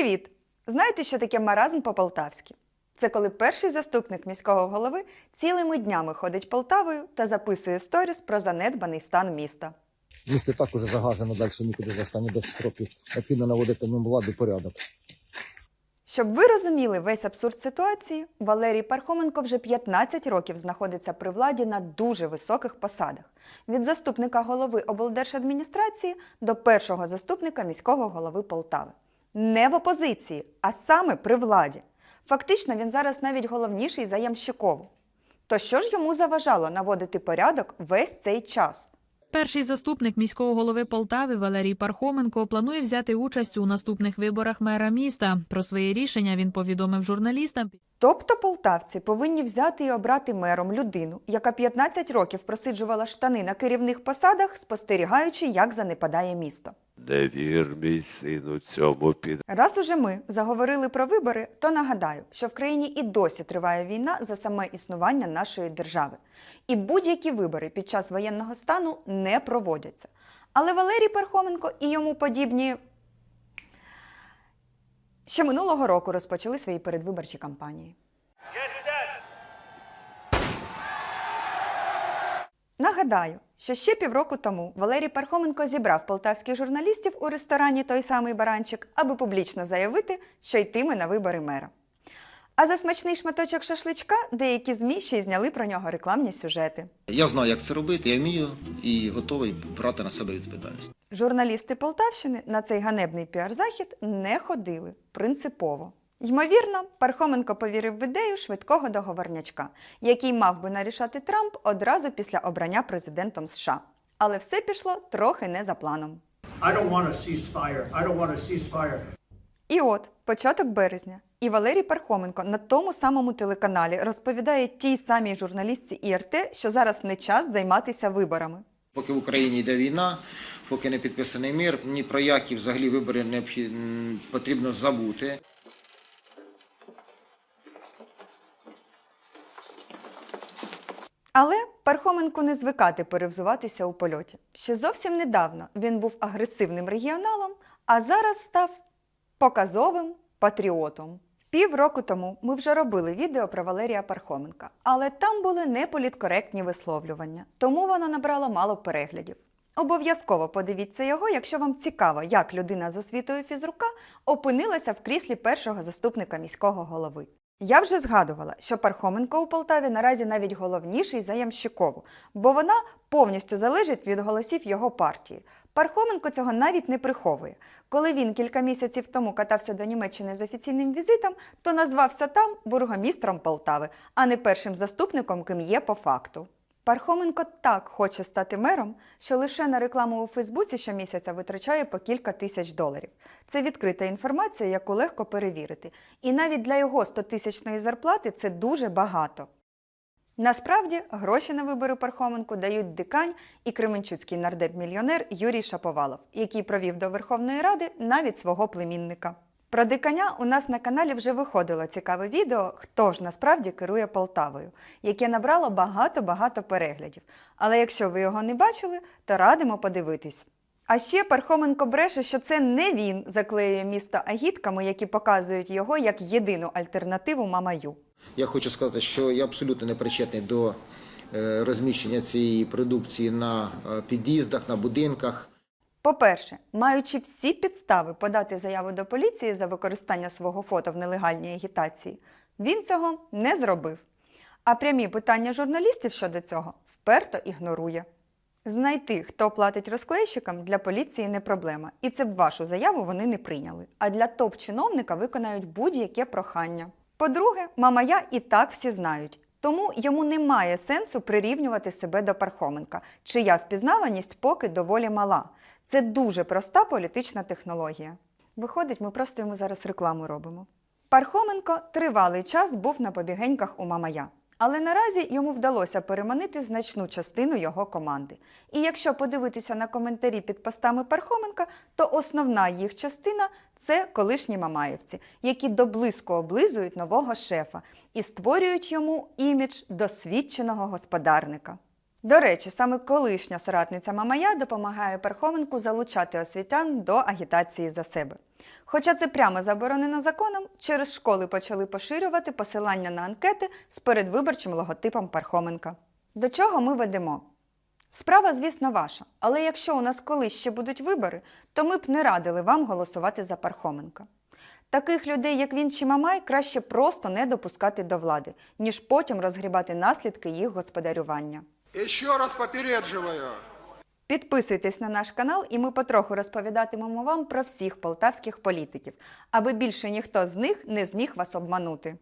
Привіт! Знаєте, що таке маразм по-полтавськи? Це коли перший заступник міського голови цілими днями ходить Полтавою та записує сторіс про занедбаний стан міста. Місто так уже загажено, далі нікуди за останні 10 років. Необхідно наводити ньому владу порядок. Щоб ви розуміли весь абсурд ситуації, Валерій Пархоменко вже 15 років знаходиться при владі на дуже високих посадах від заступника голови облдержадміністрації до першого заступника міського голови Полтави. Не в опозиції, а саме при владі. Фактично, він зараз навіть головніший за Ямщикову. То що ж йому заважало наводити порядок весь цей час? Перший заступник міського голови Полтави Валерій Пархоменко планує взяти участь у наступних виборах мера міста. Про своє рішення він повідомив журналістам. Тобто полтавці повинні взяти і обрати мером людину, яка 15 років просиджувала штани на керівних посадах, спостерігаючи, як занепадає місто. Не вір, мій сину, цьому під. Раз уже ми заговорили про вибори, то нагадаю, що в країні і досі триває війна за саме існування нашої держави. І будь-які вибори під час воєнного стану не проводяться. Але Валерій Пархоменко і йому подібні ще минулого року розпочали свої передвиборчі кампанії. Нагадаю, що ще півроку тому Валерій Пархоменко зібрав полтавських журналістів у ресторані той самий баранчик, аби публічно заявити, що йтиме на вибори мера. А за смачний шматочок шашличка деякі ЗМІ ще й зняли про нього рекламні сюжети. Я знаю, як це робити, я вмію і готовий брати на себе відповідальність. Журналісти Полтавщини на цей ганебний піар-захід не ходили принципово. Ймовірно, Пархоменко повірив в ідею швидкого договорнячка, який мав би нарішати Трамп одразу після обрання президентом США. Але все пішло трохи не за планом. I don't want a ceasefire. I don't want a ceasefire. І от початок березня. І Валерій Пархоменко на тому самому телеканалі розповідає тій самій журналістці ІРТ, що зараз не час займатися виборами. Поки в Україні йде війна, поки не підписаний мир, ні про які взагалі вибори м, потрібно забути. Але Пархоменку не звикати перевзуватися у польоті. Ще зовсім недавно він був агресивним регіоналом, а зараз став показовим патріотом. Півроку тому ми вже робили відео про Валерія Пархоменка, але там були неполіткоректні висловлювання, тому воно набрало мало переглядів. Обов'язково подивіться його, якщо вам цікаво, як людина з освітою фізрука опинилася в кріслі першого заступника міського голови. Я вже згадувала, що Пархоменко у Полтаві наразі навіть головніший за Ямщикову, бо вона повністю залежить від голосів його партії. Пархоменко цього навіть не приховує. Коли він кілька місяців тому катався до Німеччини з офіційним візитом, то назвався там бургомістром Полтави, а не першим заступником, ким є по факту. Пархоменко так хоче стати мером, що лише на рекламу у Фейсбуці щомісяця витрачає по кілька тисяч доларів. Це відкрита інформація, яку легко перевірити. І навіть для його 100-тисячної зарплати це дуже багато. Насправді, гроші на вибори Пархоменку дають дикань і кременчуцький нардеп-мільйонер Юрій Шаповалов, який провів до Верховної Ради навіть свого племінника. Про диканя у нас на каналі вже виходило цікаве відео, хто ж насправді керує Полтавою, яке набрало багато-багато переглядів. Але якщо ви його не бачили, то радимо подивитись. А ще Пархоменко бреше, що це не він заклеює місто агітками, які показують його як єдину альтернативу Мамаю. Я хочу сказати, що я абсолютно не причетний до е, розміщення цієї продукції на е, під'їздах, на будинках. По-перше, маючи всі підстави подати заяву до поліції за використання свого фото в нелегальній агітації, він цього не зробив. А прямі питання журналістів щодо цього вперто ігнорує. Знайти, хто платить розклейщикам, для поліції не проблема, і це б вашу заяву вони не прийняли. А для топ-чиновника виконають будь-яке прохання. По-друге, мамая і так всі знають. Тому йому немає сенсу прирівнювати себе до Пархоменка, чия впізнаваність поки доволі мала. Це дуже проста політична технологія. Виходить, ми просто йому зараз рекламу робимо. Пархоменко тривалий час був на побігеньках у Мамая. Але наразі йому вдалося переманити значну частину його команди. І якщо подивитися на коментарі під постами Пархоменка, то основна їх частина це колишні мамаєвці, які доблизько облизують нового шефа і створюють йому імідж досвідченого господарника. До речі, саме колишня соратниця Мамая допомагає Пархоменку залучати освітян до агітації за себе. Хоча це прямо заборонено законом, через школи почали поширювати посилання на анкети з передвиборчим логотипом Пархоменка. До чого ми ведемо? Справа, звісно, ваша, але якщо у нас колись ще будуть вибори, то ми б не радили вам голосувати за Пархоменка. Таких людей, як він чи Мамай, краще просто не допускати до влади, ніж потім розгрібати наслідки їх господарювання. Еще раз попереджуваю, Підписуйтесь на наш канал, і ми потроху розповідатимемо вам про всіх полтавських політиків, аби більше ніхто з них не зміг вас обманути.